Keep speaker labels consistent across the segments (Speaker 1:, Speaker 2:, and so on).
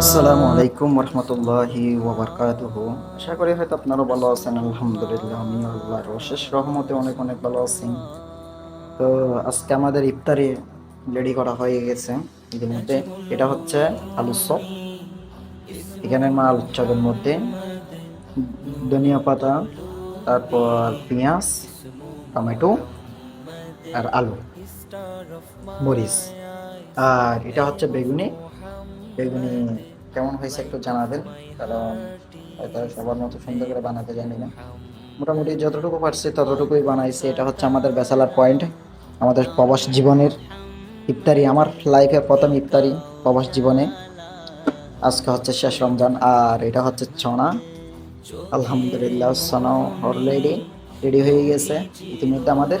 Speaker 1: আসসালামু আলাইকুম রহমতুল্লাহি ওবরকাতুহু। আশা করি হয়তো আপনারা ভালো আছেন, আলহামদুলিল্লাহ আমি আল্লাহর অশেষ রহমতে অনেক অনেক ভালো আছি। তো আজকে আমাদের ইফতারি রেডি করা হয়ে গেছে ইতিমধ্যে। এটা হচ্ছে আলুর চপ। এখানে মা আলুর চপের মধ্যে ধনিয়া পাতা, তারপর পেঁয়াজ, টমেটো আর আলু। মরিচ আর এটা হচ্ছে বেগুনি। বেগুনি কেমন হয়েছে একটু জানাবেন, কারণ হয়তো সবার মতো সুন্দর করে বানাতে জানি না। মোটামুটি যতটুকু পারছি ততটুকুই বানাইছি। এটা হচ্ছে আমাদের ব্যাচেলার পয়েন্ট, আমাদের প্রবাস জীবনের ইফতারি, আমার লাইফের প্রথম ইফতারি প্রবাস জীবনে। আজকে হচ্ছে শেষ রমজান, আর এটা হচ্ছে ছনা। আলহামদুলিল্লাহ সনা অলরেডি রেডি হয়ে গেছে। ইতিমধ্যে আমাদের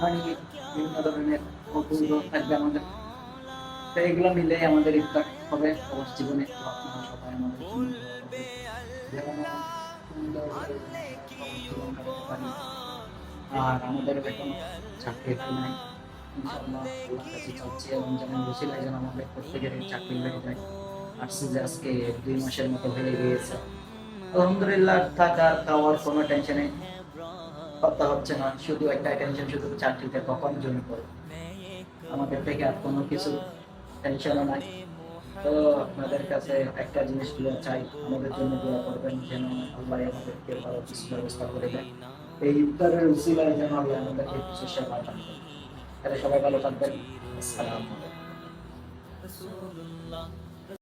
Speaker 1: মানে বিভিন্ন ধরনের থাকবে আমাদের। তো এগুলো মিলে আমাদের ইফতার হবে জীবনে। সবাই আমাদের। আর আমাদের এখন চাকরি নাই এবং বসিলায় যেন আমাদের প্রত্যেকের চাকরি আজকে দুই মাসের মতো গিয়েছে। আলহামদুলিল্লাহ, থাকার, খাওয়ার কোনো টেনশনে কথা হচ্ছে না, শুধু একটা টেনশন শুধু চাকরিতে কখন জমি পড়ে আমাদের থেকে আর কোনো কিছু টেনশনও নাই। তো আপনাদের কাছে একটা জিনিস দোয়া চাই, আমাদের জন্য দোয়া করবেন যেন আল্লাহ আমাদেরকে ভালো কিছু ব্যবস্থা করে দেন। এই ইফতারের উসিলায় যেন আল্লাহ আমাদেরকে কিছু সেবা দান তাহলে সবাই ভালো থাকবেন। আসসালামু আলাইকুম।